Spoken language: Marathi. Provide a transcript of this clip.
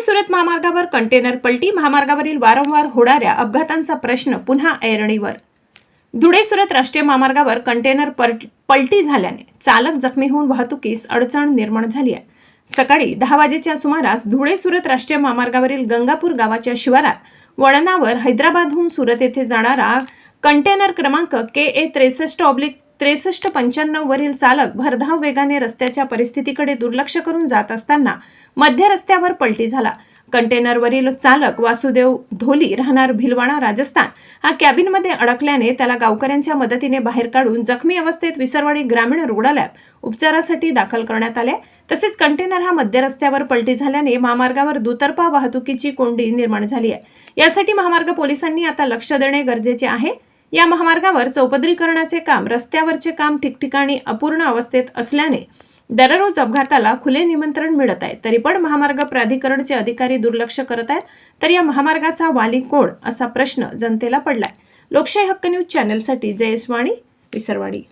सुरत महामार्गावर कंटेनर पलटी. महामार्गावरील वारंवार होणाऱ्या अपघातांचा प्रश्न पुन्हा ऐरणीवर. धुळे सुरत राष्ट्रीय महामार्गावर कंटेनर पलट- पलटी झाल्याने चालक जखमी होऊन वाहतुकीस अडचण निर्माण झाली आहे. सकाळी दहा वाजेच्या सुमारास धुळे सुरत राष्ट्रीय महामार्गावरील गंगापूर गावाच्या शिवारात वळणावर हैदराबादहून सुरत येथे जाणारा कंटेनर क्रमांक के ए त्रेसष्ट ऑब्लिक त्रेसष्ट पंच्याण्णववरील चालक भरधाव वेगाने रस्त्याच्या परिस्थितीकडे दुर्लक्ष करून जात असताना मध्य रस्त्यावर पलटी झाला. कंटेनरवरील चालक वासुदेव धोली राहणार भिलवाणा राजस्थान. हा कॅबिनमध्ये अडकल्याने त्याला गावकऱ्यांच्या मदतीने बाहेर काढून जखमी अवस्थेत विसरवाडी ग्रामीण रुग्णालयात उपचारासाठी दाखल करण्यात आले. तसेच कंटेनर हा मध्य रस्त्यावर पलटी झाल्याने महामार्गावर दुतर्फा वाहतुकीची कोंडी निर्माण झाली आहे. यासाठी महामार्ग पोलिसांनी आता लक्ष देणे गरजेचे आहे. या महामार्गावर चौपदरीकरणाचे काम रस्त्यावरचे काम ठिकठिकाणी अपूर्ण अवस्थेत असल्याने दररोज अपघाताला खुले निमंत्रण मिळत आहे. तरी पण महामार्ग प्राधिकरणचे अधिकारी दुर्लक्ष करत आहेत. तर या महामार्गाचा वाली कोण असा प्रश्न जनतेला पडलाय. लोकशाही हक्क न्यूज चॅनलसाठी जयस्वाणी विसरवाडी.